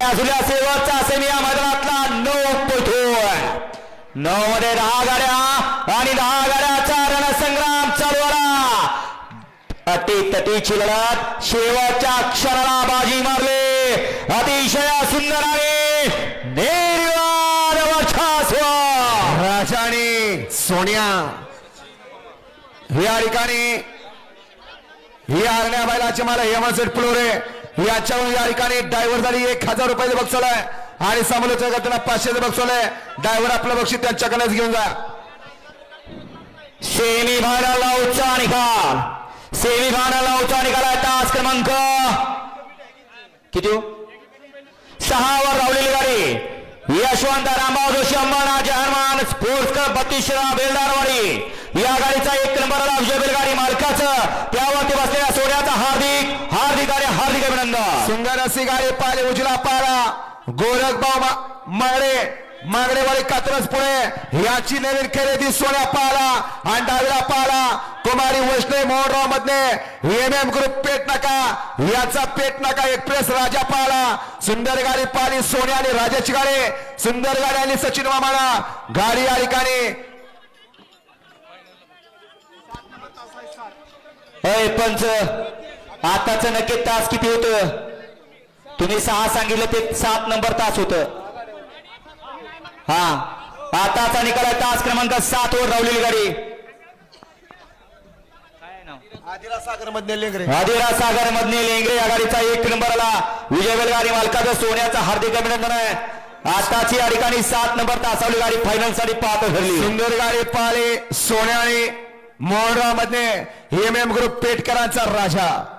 असुल्या शेवटचा सेमी या मैदानातला नऊ पैठून नऊ मध्ये दहा गाड्या आणि दहा गाड्याचा रणसंग्राम चालू आला अटी तटीची लढत शेवटच्या क्षणाला बाजी मारले. अतिशय सुंदर आहे निर्वाद वर्चस्व राजाने सोन्या या ठिकाणी ही आरण्या बैलाची मला हेमंत पुलोरे याच्यावर या ठिकाणी ड्रायव्हर झाली. एक हजार रुपयाचं बक्षीस आहे. आणि समोरच्या गतीला पाचशेचे बक्षीस आहे. ड्रायव्हर आपलं बक्षीस त्यांच्याकडेच घेऊन जा. सेमी भागाला उच्चा निकाल. सेमी भागाला उच्चा निकाल आहे तास क्रमांक. किती हो? सहावर लावलेली गाडी. यशवंत रामभाऊ जोशी अंबानाचे हनुमान स्पोर्ट्स क्लब बत्तीसरा बेलदारवाडी या गाडीचा एक नंबरला विजय बैलगाडी मालकाचं. त्यावरती बसलेल्या सोन्याचा हार्दिक सुंदर असे गाडी पाहिले उजला पारा. गोरखबाव मागडे मागडेवाडी कात्रज पुणे याची नवीन खरेदी सोन्या पाला आणि डावीला पाला. Kumari Vaishnav Mohanrao Madhane M M group पेट नका. याचा पेट नका एक्सप्रेस राजा पाला. सुंदर गाडी पाली सोन्या आणि राजाची गाडी. सुंदर गाडी आणि सचिन मामाला. गाडी या ठिकाणी. पंच. आताच नक्की तास किती होतं? तुम्ही सहा सांगितलं ते सात नंबर तास होत. हा. आताचा निकाल आहे तास क्रमांक सात वर रावलेली गाडी. सागर मधने लेंगरे. अधिरा सागर मधने लेंगरे या गाडीचा एक नंबरला विजय बैलगाडी मालकाचं सोन्याचं हार्दिक अभिनंदन आहे. आताची या ठिकाणी सात नंबर तासावली गाडी फायनलसाठी पाहतो ठरली. सुंदर गाडी पाले सोन्या आणि Mohanrao Madhane M M group पेटकरांचा राजा.